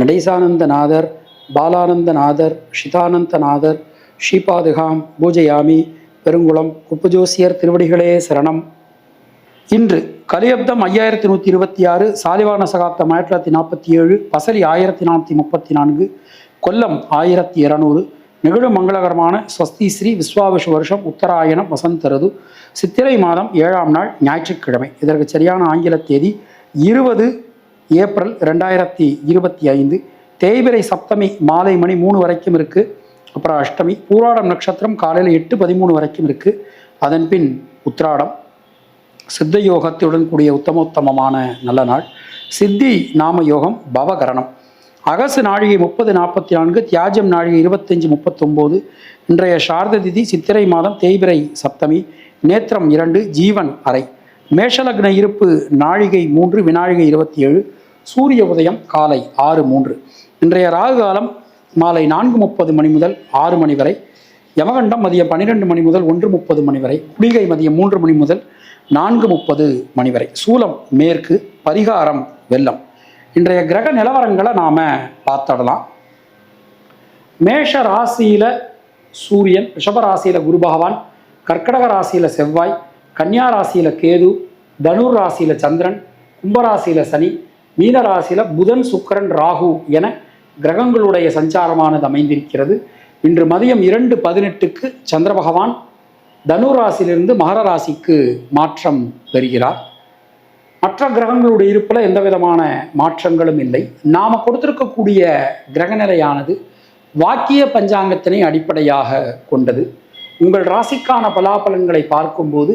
நடேசானந்தநாதர் பாலானந்தநாதர் ஷிதானந்தநாதர் ஸ்ரீபாதுகாம் பூஜையாமி பெருங்குளம் குப்புஜோசியர் திருவடிகளே சரணம். இன்று கலியப்தம் ஐயாயிரத்தி நூற்றி இருபத்தி ஆறு சாலிவான சகாப்தம் ஆயிரத்தி தொள்ளாயிரத்தி நாற்பத்தி ஏழு பசலி ஆயிரத்தி நானூற்றி முப்பத்தி நான்கு கொல்லம் ஆயிரத்தி இரநூறு நெகிழு மங்களகரமான ஸ்வஸ்தி ஸ்ரீ விஸ்வாவிஷ வருஷம் உத்தராயணம் வசந்தரது சித்திரை மாதம் ஏழாம் நாள் ஞாயிற்றுக்கிழமை. இதற்கு சரியான ஆங்கில தேதி இருபது ஏப்ரல் ரெண்டாயிரத்தி இருபத்தி ஐந்து தேய்பிரை சப்தமி மாலை மணி மூணு வரைக்கும் இருக்குது அப்புறம் அஷ்டமி பூராடம் நட்சத்திரம் காலையில் எட்டு பதிமூணு வரைக்கும் இருக்குது அதன் பின் உத்ராடம் சித்த யோகத்துடன் கூடிய உத்தமோத்தமமான நல்ல நாள். சித்தி நாம யோகம் பவகரணம். அகசு நாழிகை முப்பது நாற்பத்தி நான்கு தியாஜம் நாழிகை இருபத்தஞ்சு முப்பத்தொம்போது இன்றைய சாரத திதி சித்திரை மாதம் தேய்பிரை சப்தமி நேத்திரம் இரண்டு ஜீவன் அறை. மேஷலக்ன இருப்பு நாழிகை மூன்று வினாழிகை இருபத்தி ஏழு சூரிய உதயம் காலை ஆறு மூன்று. இன்றைய ராகு காலம் மாலை நான்கு முப்பது மணி முதல் ஆறு மணி வரை யமகண்டம் மதியம் பன்னிரெண்டு மணி முதல் ஒன்று முப்பது மணி வரை குளிகை மதியம் மூன்று மணி முதல் நான்கு முப்பது மணி வரை. சூலம் மேற்கு பரிகாரம் வெள்ளம். இன்றைய கிரக நிலவரங்களை நாம் பார்த்துடலாம். மேஷ ராசியில் சூரியன் ரிஷப ராசியில குரு பகவான் கர்க்கடக ராசியில செவ்வாய் கன்னியா ராசியில கேது தனுர் ராசியில சந்திரன் கும்பராசியில சனி மீன ராசியில் புதன் சுக்கரன் ராகு என கிரகங்களுடைய சஞ்சாரமானது அமைந்திருக்கிறது. இன்று மதியம் இரண்டு பதினெட்டுக்கு சந்திர பகவான் தனு ராசியிலிருந்து மகர ராசிக்கு மாற்றம் பெறுகிறார். மற்ற கிரகங்களுடைய இருப்பில் எந்த விதமான மாற்றங்களும் இல்லை. நாம் கொடுத்திருக்கக்கூடிய கிரகநிலையானது வாக்கிய பஞ்சாங்கத்தினை அடிப்படையாக கொண்டது. உங்கள் ராசிக்கான பலாபலன்களை பார்க்கும்போது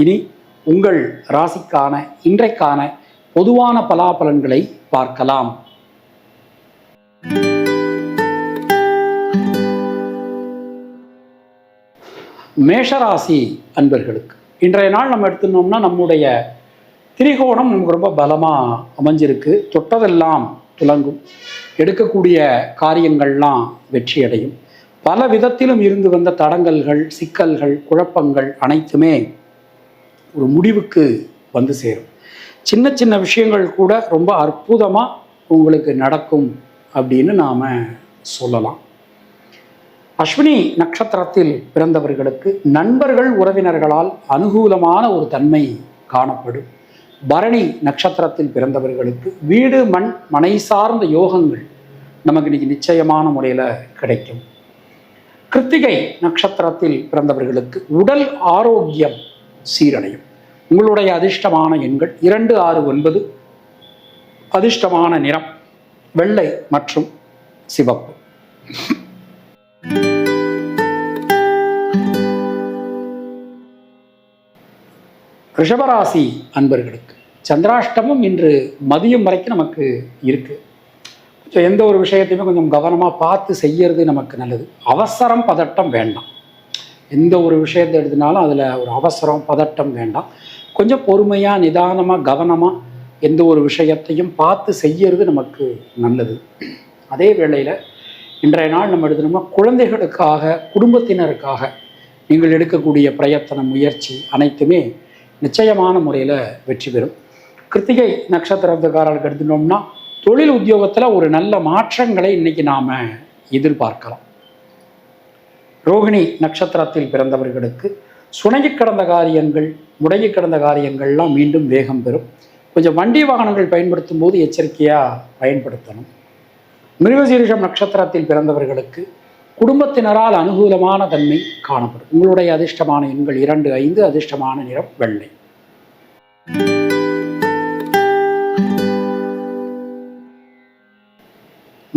இனி உங்கள் ராசிக்கான இன்றைக்கான பொதுவான பலாபலன்களை பார்க்கலாம். மேஷராசி அன்பர்களுக்கு இன்றைய நாள் நம்ம எடுத்துனோம்னா நம்முடைய திரிகோணம் நமக்கு ரொம்ப பலமாக அமைஞ்சிருக்கு. தொட்டதெல்லாம் துலங்கும். எடுக்கக்கூடிய காரியங்கள்லாம் வெற்றியடையும். பல விதத்திலும் இருந்து வந்த தடங்கல்கள் சிக்கல்கள் குழப்பங்கள் அனைத்துமே ஒரு முடிவுக்கு வந்து சேரும். சின்ன சின்ன விஷயங்கள் கூட ரொம்ப அற்புதமாக உங்களுக்கு நடக்கும் அப்படின்னு நாம் சொல்லலாம். அஸ்வினி நட்சத்திரத்தில் பிறந்தவர்களுக்கு நண்பர்கள் உறவினர்களால் அனுகூலமான ஒரு தன்மை காணப்படும். பரணி நட்சத்திரத்தில் பிறந்தவர்களுக்கு வீடு மண் மனை சார்ந்த யோகங்கள் நமக்கு இன்னைக்கு நிச்சயமான முறையில் கிடைக்கும். கிருத்திகை நட்சத்திரத்தில் பிறந்தவர்களுக்கு உடல் ஆரோக்கியம் சீரடையும். உங்களுடைய அதிர்ஷ்டமான எண்கள் இரண்டு ஆறு ஒன்பது. அதிர்ஷ்டமான நிறம் வெள்ளை மற்றும் சிவப்பு. ரிஷபராசி அன்பர்களுக்கு சந்திராஷ்டமம் இன்று மதியம் வரைக்கும் நமக்கு இருக்கு. கொஞ்சம் எந்த ஒரு விஷயத்தையுமே கொஞ்சம் கவனமாக பார்த்து செய்யறது நமக்கு நல்லது. அவசரம் பதட்டம் வேண்டாம். எந்த ஒரு விஷயத்தை எடுத்தினாலும் அதில் ஒரு அவசரம் பதட்டம் வேண்டாம். கொஞ்சம் பொறுமையாக நிதானமாக கவனமாக எந்த ஒரு விஷயத்தையும் பார்த்து செய்யறது நமக்கு நல்லது. அதே வேளையில் இன்றைய நாள் நம்ம எடுத்தோம்னா குழந்தைகளுக்காக குடும்பத்தினருக்காக நீங்கள் எடுக்கக்கூடிய பிரயத்தனம் முயற்சி அனைத்துமே நிச்சயமான முறையில் வெற்றி பெறும். கிருத்திகை நட்சத்திரத்துக்காரர்களுக்கு எடுத்துட்டோம்னா தொழில் உத்தியோகத்தில் ஒரு நல்ல மாற்றங்களை இன்னைக்கு நாம் எதிர்பார்க்கலாம். ரோகிணி நட்சத்திரத்தில் பிறந்தவர்களுக்கு சுணங்கி கிடந்த காரியங்கள் முடங்கி கிடந்த காரியங்கள்லாம் மீண்டும் வேகம் பெறும். கொஞ்சம் வண்டி வாகனங்கள் பயன்படுத்தும் போது எச்சரிக்கையாக பயன்படுத்தணும். மிருகசீரிஷம் நட்சத்திரத்தில் பிறந்தவர்களுக்கு குடும்பத்தினரால் அனுகூலமான தன்மை காணப்படும். உங்களுடைய அதிர்ஷ்டமான எண்கள் இரண்டு ஐந்து அதிர்ஷ்டமான நிறம் வெள்ளை.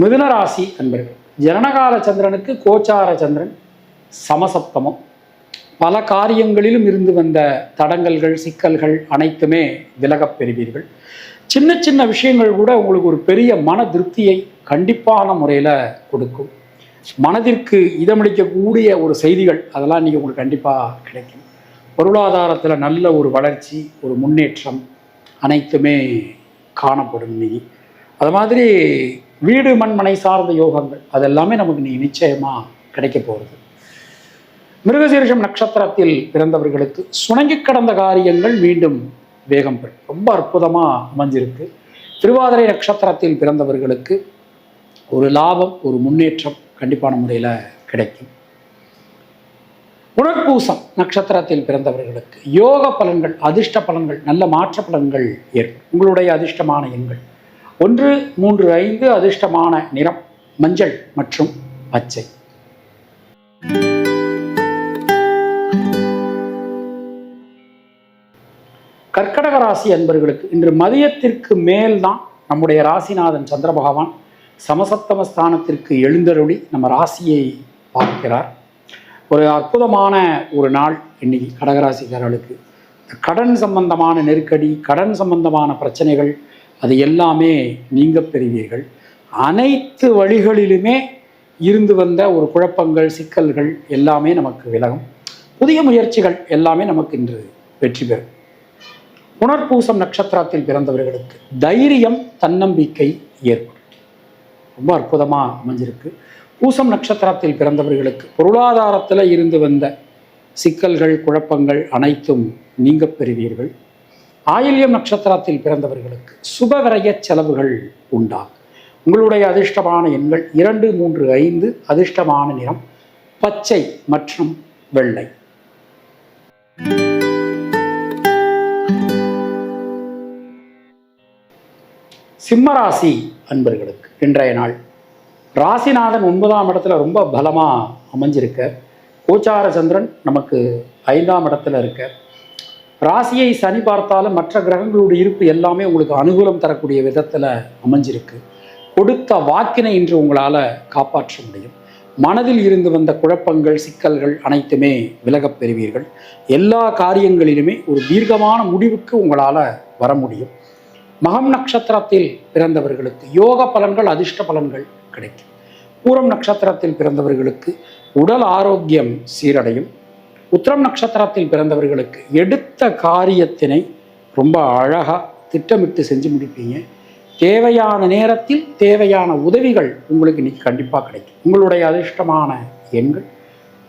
மிதுனராசி அன்பர்கள் ஜனனகால சந்திரனுக்கு கோச்சார சந்திரன் சமசப்தமம். பல காரியங்களிலும் இருந்து வந்த தடங்கல்கள் சிக்கல்கள் அனைத்துமே விலகப் பெறுவீர்கள். சின்ன சின்ன விஷயங்கள் கூட உங்களுக்கு ஒரு பெரிய மன திருப்தியை கண்டிப்பான முறையில் கொடுக்கும். மனதிற்கு இதமளிக்கக்கூடிய ஒரு செய்திகள் அதெல்லாம் இன்றைக்கி உங்களுக்கு கண்டிப்பாக கிடைக்கும். பொருளாதாரத்தில் நல்ல ஒரு வளர்ச்சி ஒரு முன்னேற்றம் அனைத்துமே காணப்படும் நீ அது மாதிரி வீடு மண்மனை சார்ந்த யோகங்கள் அதெல்லாமே நமக்கு நீ நிச்சயமாக கிடைக்க போகிறது மிருகசீரிஷம் நட்சத்திரத்தில் பிறந்தவர்களுக்கு சுணங்கி கடந்த காரியங்கள் மீண்டும் வேகம் பெறும் ரொம்ப அற்புதமாக அமைஞ்சிருக்கு. திருவாதிரை நட்சத்திரத்தில் பிறந்தவர்களுக்கு ஒரு லாபம் ஒரு முன்னேற்றம் கண்டிப்பான முறையில் கிடைக்கும். உணர்பூசம் நட்சத்திரத்தில் பிறந்தவர்களுக்கு யோக பலன்கள் அதிர்ஷ்ட பலன்கள் நல்ல மாற்ற பலன்கள் ஏற்படும் உங்களுடைய அதிர்ஷ்டமான எண்கள். ஒன்று மூன்று ஐந்து அதிர்ஷ்டமான நிறம் மஞ்சள் மற்றும் பச்சை. கர்க்கடக ராசி அன்பர்களுக்கு இன்று மதியத்திற்கு மேல்தான் நம்முடைய ராசிநாதன் சந்திர பகவான் சமசத்தம ஸ்தானத்திற்கு எழுந்தருளி நம்ம ராசியை பார்க்கிறார். ஒரு அற்புதமான ஒரு நாள் இன்னைக்கு கடகராசிக்காரர்களுக்கு. கடன் சம்பந்தமான நெருக்கடி கடன் சம்பந்தமான பிரச்சனைகள் அது எல்லாமே நீங்க பெறுவீர்கள். அனைத்து வழிகளிலுமே இருந்து வந்த ஒரு குழப்பங்கள் சிக்கல்கள் எல்லாமே நமக்கு விலகும். புதிய முயற்சிகள் எல்லாமே நமக்கு இன்று வெற்றி பெறும். புனர்பூசம் நட்சத்திரத்தில் பிறந்தவர்களுக்கு தைரியம் தன்னம்பிக்கை ஏற்படும் ரொம்ப அற்புதமாக அமைஞ்சிருக்கு. பூசம் நட்சத்திரத்தில் பிறந்தவர்களுக்கு பொருளாதாரத்தில் இருந்து வந்த சிக்கல்கள் குழப்பங்கள் அனைத்தும் நீங்க பெறுவீர்கள். ஆயில்யம் நட்சத்திரத்தில் பிறந்தவர்களுக்கு சுபவிரய செலவுகள் உண்டாகும். உங்களுடைய அதிர்ஷ்டமான எண்கள் இரண்டு மூன்று ஐந்து அதிர்ஷ்டமான நிறம் பச்சை மற்றும் வெள்ளை. சிம்மராசி அன்பர்களுக்கு இன்றைய நாள். ராசிநாதன் ஒன்பதாம் இடத்துல ரொம்ப பலமாக அமைஞ்சிருக்க. கோச்சார சந்திரன் நமக்கு ஐந்தாம் இடத்துல இருக்க. ராசியை சனி பார்த்தாலும் மற்ற கிரகங்களுடைய இருப்பு எல்லாமே உங்களுக்கு அனுகூலம் தரக்கூடிய விதத்தில் அமைஞ்சிருக்கு. கொடுத்த வாக்கினை இன்று உங்களால் காப்பாற்ற முடியும். மனதில் இருந்து வந்த குழப்பங்கள் சிக்கல்கள் அனைத்துமே விலகப் பெறுவீர்கள். எல்லா காரியங்களிலுமே ஒரு தீர்க்கமான முடிவுக்கு உங்களால் வர முடியும். மகம் நட்சத்திரத்தில் பிறந்தவர்களுக்கு யோக பலன்கள் அதிர்ஷ்ட பலன்கள் கிடைக்கும். பூரம் நட்சத்திரத்தில் பிறந்தவர்களுக்கு உடல் ஆரோக்கியம் சீரடையும். உத்திரம் நட்சத்திரத்தில் பிறந்தவர்களுக்கு எடுத்த காரியத்தினை ரொம்ப அழகாக திட்டமிட்டு செஞ்சு முடிப்பீங்க. தேவையான நேரத்தில் தேவையான உதவிகள் உங்களுக்கு இன்னைக்கு கண்டிப்பாக கிடைக்கும். உங்களுடைய அதிர்ஷ்டமான எண்கள்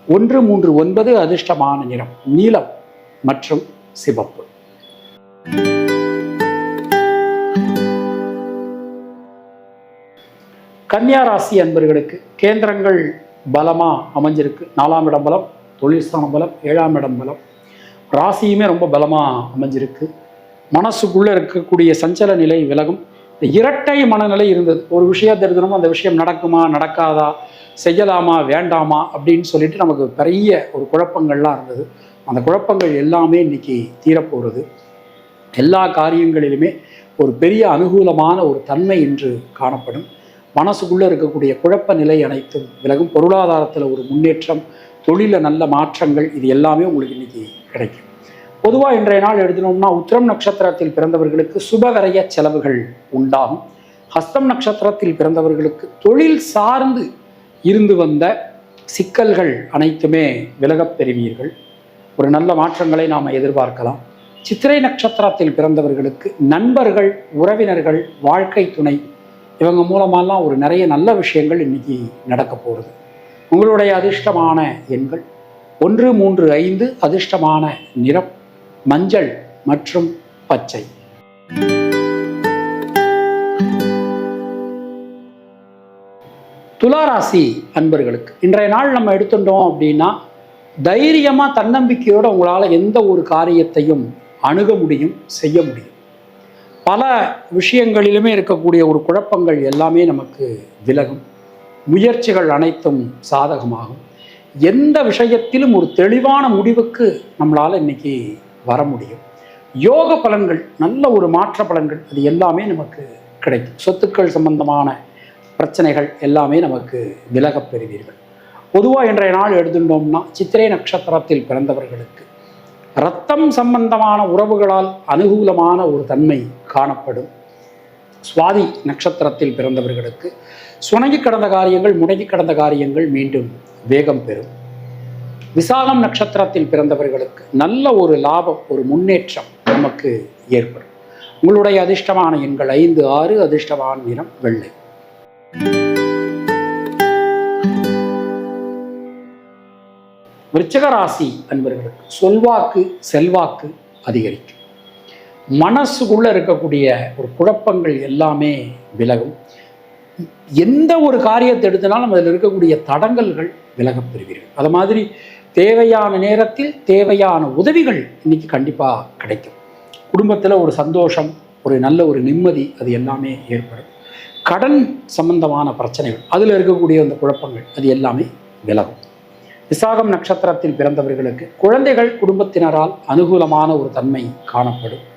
ஒன்று மூன்று ஒன்பது அதிர்ஷ்டமான நிறம் நீலம் மற்றும் சிவப்பு. கன்னியா ராசி அன்பர்களுக்கு கேந்திரங்கள் பலமாக அமைஞ்சிருக்கு. நாலாம் இடம் பலம் தொழில்ஸ்தான பலம் ஏழாம் இடம் பலம். ராசியுமே ரொம்ப பலமாக அமைஞ்சிருக்கு. மனசுக்குள்ளே இருக்கக்கூடிய சஞ்சல நிலை விலகும். இந்த இரட்டை மனநிலை இருந்தது. ஒரு விஷயத்தை எடுக்கணுமோ அந்த விஷயம் நடக்குமா நடக்காதா செய்யலாமா வேண்டாமா அப்படின்னு சொல்லிட்டு நமக்கு பெரிய ஒரு குழப்பங்கள்லாம் இருந்தது. அந்த குழப்பங்கள் எல்லாமே இன்னைக்கு தீரப்போகிறது எல்லா காரியங்களிலுமே ஒரு பெரிய அனுகூலமான ஒரு தன்மை இன்று காணப்படும். மனசுக்குள்ளே இருக்கக்கூடிய குழப்ப நிலை அனைத்தும் விலகும் பொருளாதாரத்தில் ஒரு முன்னேற்றம் தொழிலில் நல்ல மாற்றங்கள் இது எல்லாமே உங்களுக்கு இன்னைக்கு கிடைக்கும். பொதுவாக இன்றைய நாள் எழுதினோம்னா உத்திரம் நட்சத்திரத்தில் பிறந்தவர்களுக்கு சுபவரைய செலவுகள் உண்டாகும். ஹஸ்தம் நட்சத்திரத்தில் பிறந்தவர்களுக்கு தொழில் சார்ந்து இருந்து வந்த சிக்கல்கள் அனைத்துமே விலகப் பெறுவீர்கள். ஒரு நல்ல மாற்றங்களை நாம் எதிர்பார்க்கலாம். சித்திரை நட்சத்திரத்தில் பிறந்தவர்களுக்கு நண்பர்கள் உறவினர்கள் வாழ்க்கை துணை இவங்க மூலமாலாம் ஒரு நிறைய நல்ல விஷயங்கள் இன்னைக்கு நடக்க போகிறது உங்களுடைய அதிர்ஷ்டமான எண்கள் ஒன்று மூன்று ஐந்து அதிர்ஷ்டமான நிறம் மஞ்சள் மற்றும் பச்சை. துளாராசி அன்பர்களுக்கு இன்றைய நாள் நம்ம எடுத்துட்டோம் அப்படின்னா தைரியமாக தன்னம்பிக்கையோடு உங்களால் எந்த ஒரு காரியத்தையும் அணுக முடியும் செய்ய முடியும். பல விஷயங்களிலுமே இருக்கக்கூடிய ஒரு குழப்பங்கள் எல்லாமே நமக்கு விலகும். முயற்சிகள் அனைத்தும் சாதகமாகும். எந்த விஷயத்திலும் ஒரு தெளிவான முடிவுக்கு நம்மளால் இன்னைக்கு வர முடியும். யோக பலன்கள் நல்ல ஒரு மாற்ற பலன்கள் அது எல்லாமே நமக்கு கிடைக்கும். சொத்துக்கள் சம்பந்தமான பிரச்சனைகள் எல்லாமே நமக்கு விலகப் பெறுவீர்கள். பொதுவாக இன்றைய நாள் எடுத்துட்டோம்னா சித்திரை நட்சத்திரத்தில் பிறந்தவர்களுக்கு ரத்தம் சம்பந்தமான உறவுகளால் அனுகூலமான ஒரு தன்மை காணப்படும். சுவாதி நட்சத்திரத்தில் பிறந்தவர்களுக்கு சுணங்கி கடந்த காரியங்கள் முடங்கி கடந்த காரியங்கள் மீண்டும் வேகம் பெறும். விசாகம் நட்சத்திரத்தில் பிறந்தவர்களுக்கு நல்ல ஒரு லாபம் ஒரு முன்னேற்றம் நமக்கு ஏற்படும். உங்களுடைய அதிர்ஷ்டமான எண்கள் ஐந்து ஆறு அதிர்ஷ்டமான நிறம் வெள்ளை. விருச்சக ராசி அன்பர்களுக்கு சொல்வாக்கு செல்வாக்கு அதிகரிக்கும். மனசுக்குள்ளே இருக்கக்கூடிய ஒரு குழப்பங்கள் எல்லாமே விலகும். எந்த ஒரு காரியத்தை எடுத்தனாலும் அதில் இருக்கக்கூடிய தடங்கல்கள் விலகப் பெறுவீர்கள். அது மாதிரி தேவையான நேரத்தில் தேவையான உதவிகள் இன்னைக்கு கண்டிப்பாக கிடைக்கும். குடும்பத்தில் ஒரு சந்தோஷம் ஒரு நல்ல ஒரு நிம்மதி அது எல்லாமே ஏற்படும். கடன் சம்பந்தமான பிரச்சனைகள் அதில் இருக்கக்கூடிய அந்த குழப்பங்கள் அது எல்லாமே விலகும். விசாகம் நட்சத்திரத்தில் பிறந்தவர்களுக்கு குழந்தைகள் குடும்பத்தினரால் அனுகூலமான ஒரு தன்மை காணப்படும்.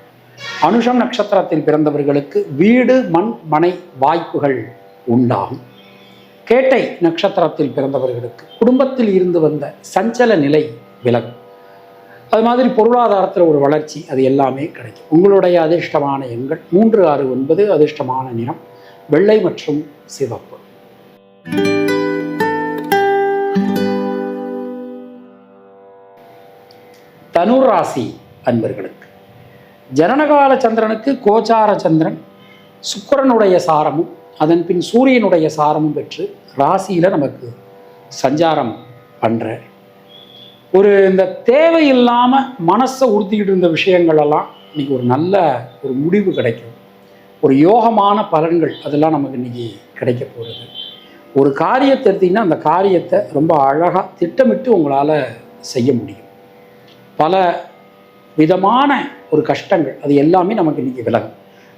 அனுஷம் நட்சத்திரத்தில் பிறந்தவர்களுக்கு வீடு மண் மனை வாய்ப்புகள் உண்டாகும். கேட்டை நட்சத்திரத்தில் பிறந்தவர்களுக்கு குடும்பத்தில் இருந்து வந்த சஞ்சல நிலை விலகும். அது மாதிரி பொருளாதாரத்தில் ஒரு வளர்ச்சி அது எல்லாமே கிடைக்கும். உங்களுடைய அதிர்ஷ்டமான எண்கள் மூன்று ஆறு ஒன்பது அதிர்ஷ்டமான நிறம் வெள்ளை மற்றும் சிவப்பு. தனுர் ராசி அன்பர்களுக்கு ஜனனகால சந்திரனுக்கு கோச்சார சந்திரன் சுக்கிரனுடைய சாரமும் அதன் பின் சூரியனுடைய சாரமும் பெற்று ராசியில் நமக்கு சஞ்சாரம் பண்ணுற ஒரு இந்த தேவையில்லாமல் மனசை உறுத்திக்கிட்டு இருந்த விஷயங்கள் எல்லாம் இன்னைக்கு ஒரு நல்ல ஒரு முடிவு கிடைக்கும். ஒரு யோகமான பலன்கள் அதெல்லாம் நமக்கு இன்னைக்கு கிடைக்க போகிறது ஒரு காரியத்தை எடுத்திங்கன்னா அந்த காரியத்தை ரொம்ப அழகாக திட்டமிட்டு உங்களால் செய்ய முடியும். பல விதமான ஒரு கஷ்டங்கள். அது எல்லாமே நமக்கு இன்னைக்கு விலகும்.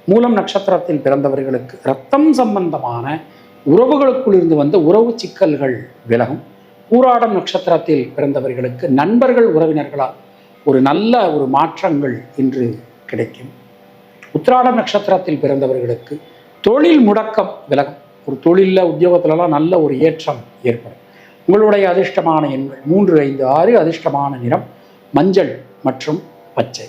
மூலம் நட்சத்திரத்தில் பிறந்தவர்களுக்கு ரத்தம் சம்பந்தமான உறவுகளுக்குள் இருந்து வந்த உறவு சிக்கல்கள் விலகும். பூராடம் நட்சத்திரத்தில் பிறந்தவர்களுக்கு நண்பர்கள் உறவினர்களால் ஒரு நல்ல ஒரு மாற்றங்கள் இன்று கிடைக்கும். உத்திராடம் நட்சத்திரத்தில் பிறந்தவர்களுக்கு தொழில் முடக்கம் விலகும். ஒரு தொழிலில் உத்தியோகத்திலலாம் நல்ல ஒரு ஏற்றம் ஏற்படும். உங்களுடைய அதிர்ஷ்டமான எண்கள் மூன்று ஐந்து ஆறு அதிர்ஷ்டமான நிறம் மஞ்சள் மற்றும் பச்சை.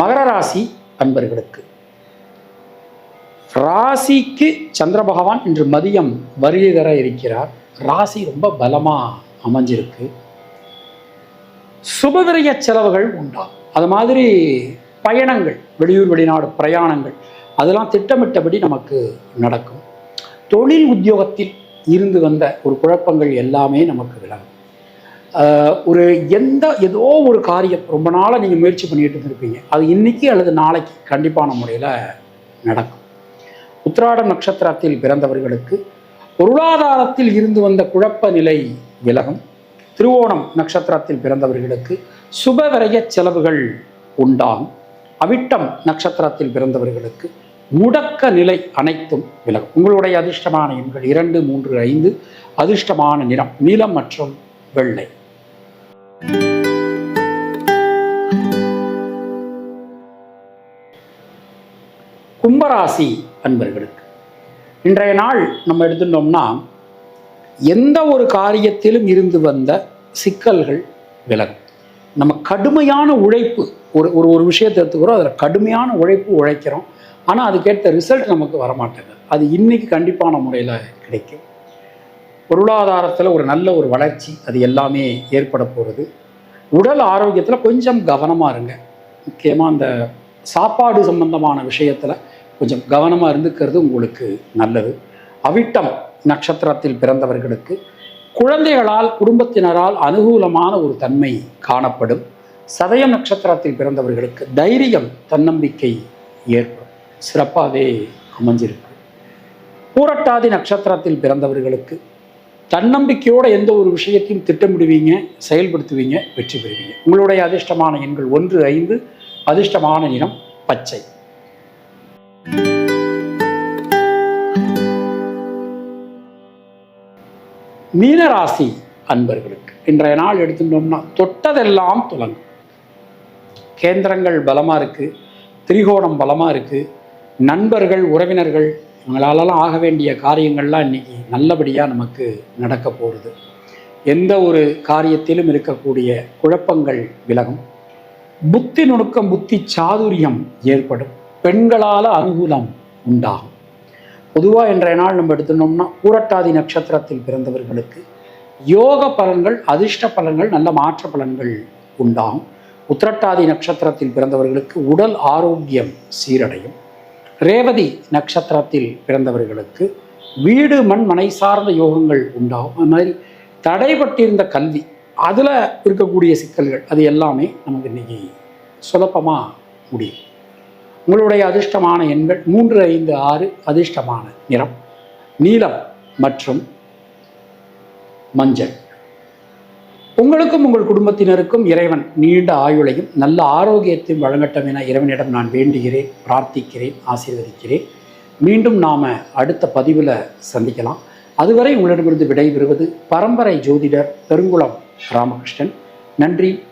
மகர ராசி அன்பர்களுக்கு ராசிக்கு சந்திர பகவான் இன்று மதியம் வருகை தர இருக்கிறார். ராசி ரொம்ப பலமா அமைஞ்சிருக்கு. சுபவிரய செலவுகள் உண்டா? அது மாதிரி பயணங்கள் வெளியூர் வெளிநாடு பிரயாணங்கள் அதெல்லாம் திட்டமிட்டபடி நமக்கு நடக்கும். தொழில் உத்தியோகத்தில் இருந்து வந்த ஒரு குழப்பங்கள் எல்லாமே நமக்கு விலகும். ஒரு எந்த ஏதோ ஒரு காரியம் ரொம்ப நாளாக நீங்கள் முயற்சி பண்ணிட்டு இருந்திருப்பீங்க. அது இன்னைக்கு அல்லது நாளைக்கு கண்டிப்பான முறையில் நடக்கும். உத்திராட நட்சத்திரத்தில் பிறந்தவர்களுக்கு பொருளாதாரத்தில் இருந்து வந்த குழப்ப நிலை விலகும். திருவோணம் நட்சத்திரத்தில் பிறந்தவர்களுக்கு சுபவரைய செலவுகள் உண்டாகும். அவிட்டம் நட்சத்திரத்தில் பிறந்தவர்களுக்கு முடக்க நிலை அனைத்தும் விலகும். உங்களுடைய அதிர்ஷ்டமான எண்கள் இரண்டு மூன்று ஐந்து. அதிர்ஷ்டமான நிறம் நீலம் மற்றும் வெள்ளை. கும்பராசி அன்பர்களுக்கு இன்றைய நாள் நம்ம எடுத்துட்டோம்னா எந்த ஒரு காரியத்திலும் இருந்து வந்த சிக்கல்கள் விலகும். நம்ம கடுமையான உழைப்பு ஒரு ஒரு ஒரு விஷயத்தை எடுத்துக்கிறோம் அதில் கடுமையான உழைப்பு உழைக்கிறோம். ஆனால் அதுக்கேற்ற ரிசல்ட் நமக்கு வரமாட்டேங்குது. அது இன்னைக்கு கண்டிப்பான முறையில் கிடைக்கும். பொருளாதாரத்தில் ஒரு நல்ல ஒரு வளர்ச்சி அது எல்லாமே ஏற்பட போகிறது உடல் ஆரோக்கியத்தில் கொஞ்சம் கவனமாக இருங்க. முக்கியமாக அந்த சாப்பாடு சம்பந்தமான விஷயத்தில் கொஞ்சம் கவனமாக இருந்துக்கிறது உங்களுக்கு நல்லது. அவிட்டம் நட்சத்திரத்தில் பிறந்தவர்களுக்கு குழந்தைகளால் குடும்பத்தினரால் அனுகூலமான ஒரு தன்மை காணப்படும். சதயம் நட்சத்திரத்தில் பிறந்தவர்களுக்கு தைரியம் தன்னம்பிக்கை ஏற்படும். சிறப்பாகவே அமைஞ்சிருக்கு. பூரட்டாதி நட்சத்திரத்தில் பிறந்தவர்களுக்கு தன்னம்பிக்கையோட எந்த ஒரு விஷயத்தையும் திட்டமிடுவீங்க செயல்படுத்துவீங்க வெற்றி பெறுவீங்க. உங்களுடைய அதிர்ஷ்டமான எண்கள் ஒன்று ஐந்து அதிர்ஷ்டமான நிறம் பச்சை. மீனராசி அன்பர்களுக்கு இன்றைய நாள் எடுத்துட்டோம்னா தொட்டதெல்லாம் துலங்கும். கேந்திரங்கள் பலமாக இருக்குது திரிகோணம் பலமாக இருக்குது நண்பர்கள் உறவினர்கள் இவங்களாலலாம் ஆக வேண்டிய காரியங்கள்லாம் இன்னைக்கு நல்லபடியாக நமக்கு நடக்க போகிறது எந்த ஒரு காரியத்திலும் இருக்கக்கூடிய குழப்பங்கள் விலகும். புத்தி நுணுக்கம் புத்தி சாதுரியம் ஏற்படும். பெண்களால் அனுகூலம் உண்டாகும். பொதுவாக இன்றைய நாள் நம்ம எடுத்துனோம்னா பூரட்டாதி நட்சத்திரத்தில் பிறந்தவர்களுக்கு யோக பலன்கள் அதிர்ஷ்ட பலன்கள் நல்ல மாற்ற பலன்கள் உண்டாகும். உத்திரட்டாதி நட்சத்திரத்தில் பிறந்தவர்களுக்கு உடல் ஆரோக்கியம் சீரடையும். ரேவதி நட்சத்திரத்தில் பிறந்தவர்களுக்கு வீடு மண் மனை சார்ந்த யோகங்கள் உண்டாகும். அது மாதிரி தடைப்பட்டிருந்த கல்வி அதில் இருக்கக்கூடிய சிக்கல்கள் அது எல்லாமே நமக்கு இன்றைக்கி சுலபமாக முடியும். உங்களுடைய அதிர்ஷ்டமான எண்கள் மூன்று ஐந்து ஆறு அதிர்ஷ்டமான நிறம் நீலம் மற்றும் மஞ்சள். உங்களுக்கும் உங்கள் குடும்பத்தினருக்கும் இறைவன் நீண்ட ஆயுளையும் நல்ல ஆரோக்கியத்தையும் வழங்கட்டும் என இறைவனிடம் நான் வேண்டுகிறேன் பிரார்த்திக்கிறேன் ஆசீர்வதிக்கிறேன். மீண்டும் நாம் அடுத்த பதிவில் சந்திக்கலாம். அதுவரை உங்களிடமிருந்து விடைபெறுவது பரம்பரை ஜோதிடர் பெருங்குளம் ராமகிருஷ்ணன். நன்றி.